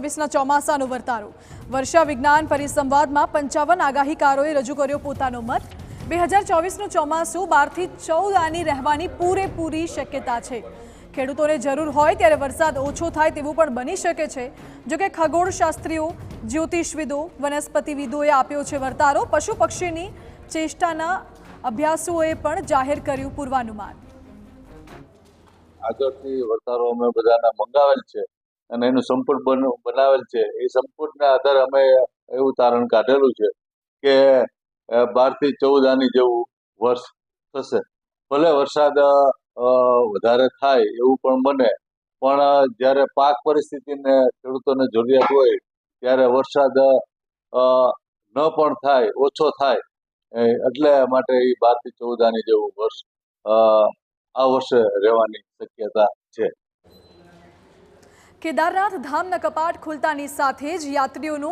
ચોવીસના ચોમાસાનો વર્તારો. વર્ષા વિજ્ઞાન પરિસંવાદમાં પંચાવન આગાહીકારોએ રજૂ કર્યો પોતાનો મત. બે હજાર ચોવીસનું ચોમાસું બારથી ચૌદ આની રહેવાની પૂરેપૂરી શક્યતા છે. ખેડૂતોને જરૂર હોય ત્યારે વરસાદ ઓછો થાય તેવું પણ બની શકે છે. જોકે ખગોળશાસ્ત્રીઓ, જ્યોતિષવિદો, વનસ્પતિવિદોએ આપ્યો છે વર્તારો. પશુ પક્ષીની ચેષ્ટાના અભ્યાસુઓએ પણ જાહેર કર્યું પૂર્વાનુમાન. આગળથી વર્તારો અમે બધાના મંગાવેલ છે. અને એનું સંપૂર્ણ બનાવેલ છે. એ સંપૂર્ણના આધારે અમે એવું તારણ કાઢેલું છે કે બારથી ચૌદ આની જેવું વર્ષ થશે. ભલે વરસાદ વધારે થાય એવું પણ બને, પણ જ્યારે પાક પરિસ્થિતિને, ખેડૂતોને જરૂરિયાત હોય, ત્યારે વરસાદ ન પણ થાય, ઓછો થાય એટલે માટે એ બારથી ચૌદ આની જેવું વર્ષ આ વર્ષે રહેવાની શક્યતા છે. કેદારનાથ ધામના કપાટ ખુલતાની સાથે જ યાત્રીઓનો